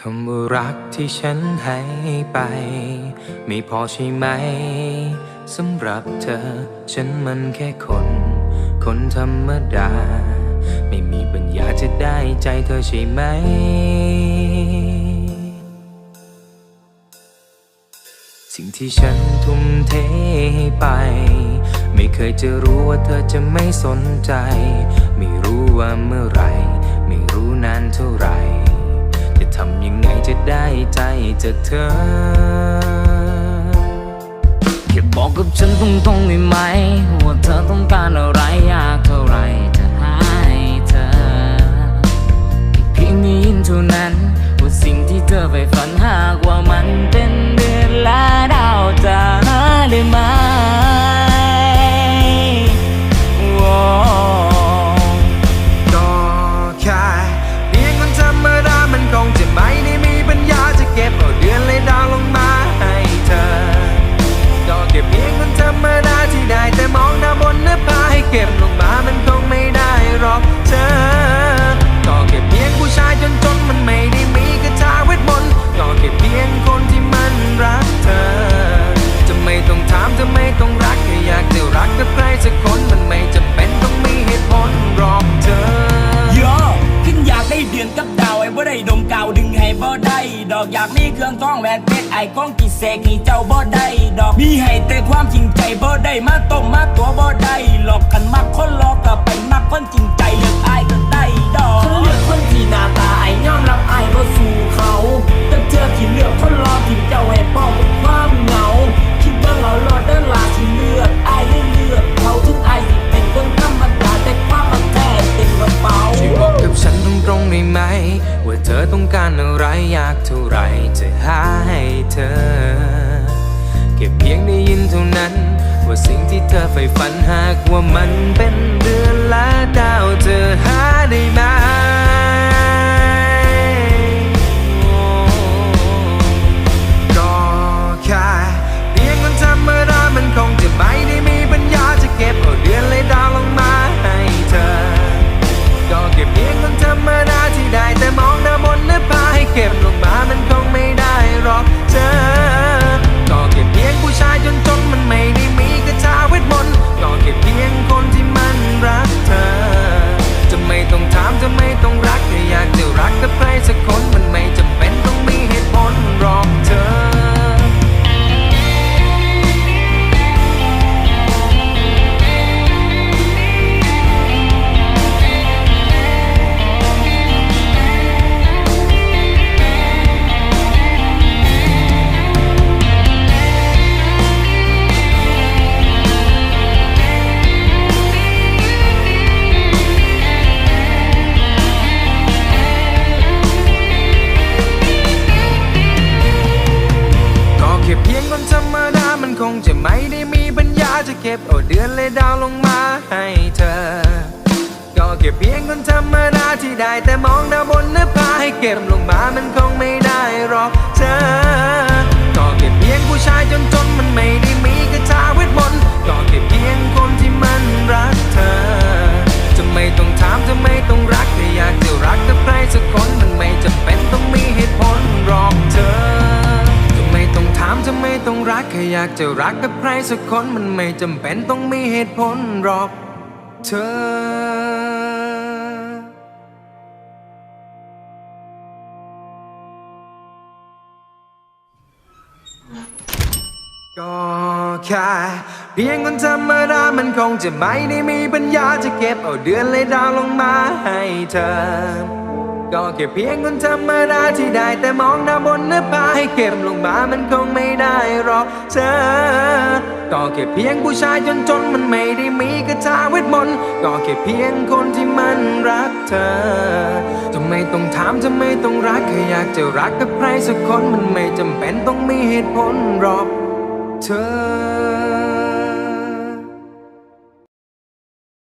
คำว่ารักที่ฉันให้ไป ไม่พอใช่ไหมสำหรับเธอ ฉันมันแค่คน คนธรรมดา ไม่มีปัญญาจะได้ใจเธอใช่ไหม สิ่งที่ฉันทุ่มเทให้ไป ไม่เคยจะรู้ว่าเธอจะไม่สนใจ ไม่รู้ว่าเมื่อไร ไม่รู้นานเท่าไหรจะ ทำยังไงจะได้ใจจากเธอ แค่บอกกับฉันตรงๆได้ไหม ว่าเธอต้องการอะไรอยากเท่าไรจะให้เธอแค่เพียงได้ยินเท่านั้น ว่าสิ่งที่เธอไปฝันหากว่ามันเป็นเดือนและดาวจะหาได้ไหม อกอยากมีเครื่องท้องแหวนเพชรไอ้ก้องกี่เสกให้เจ้าบ่ได้ดอก มีให้แต่ความจริงใจบ่ได้มาต้มมาตัวบ่ได้หลอกกันมากคนหลอกกับไปมากคนจริงใจากเท่าไรจะหาให้เธอ แค่เพียงได้ยินเท่านั้น ว่าสิ่งที่เธอใฝ่ฝันหากว่ามันเป็นเดือนและดาวเธอหาได้ไหมก็แค่เพียงคนธรรมดามันคงจะไม่ได้มีปัญญาจะเก็บเอาเดือนเลยดาวลงมาให้เธอ ก็แค่เพียงคนธรรมดาที่ได้แต่มองดาวบนหน้าผาให้ เก็บลงมามันคงไม่ได้หรอก ไม่ได้มีปัญญาจะเก็บเอาเดือนเลยดาวลงมาให้เธอ ก็เก็บเพียงคนธรรมดาที่ได้แต่มองดาวบนหน้าผาให้เก็บลงมามันคง ต้องรักแค่อยากจะรักกับใครสักคนมันไม่จำเป็นต้องมีเหตุผลหรอกเธอก็แค่เพียงคนธรรมดามันคงจะไม่ได้มีปัญญาจะเก็บเอาเดือนเลยดาวลงมาให้เธอ ก็แค่เพียงคนธรรมดาที่ได้แต่มองดาวบนหน้าผาให้เก็บลงมามันคงไม่ได้หรอกเธอ ก็แค่เพียงผู้ชายจนจนมันไม่ได้มีกระทาเวทมนต์ก็แค่เพียงคนที่มันรักเธอจะไม่ต้องถามจะไม่ต้องรักแค่อยากจะรักกับใครสักคนมันไม่จำเป็นต้องมีเหตุผลหรอกเธอ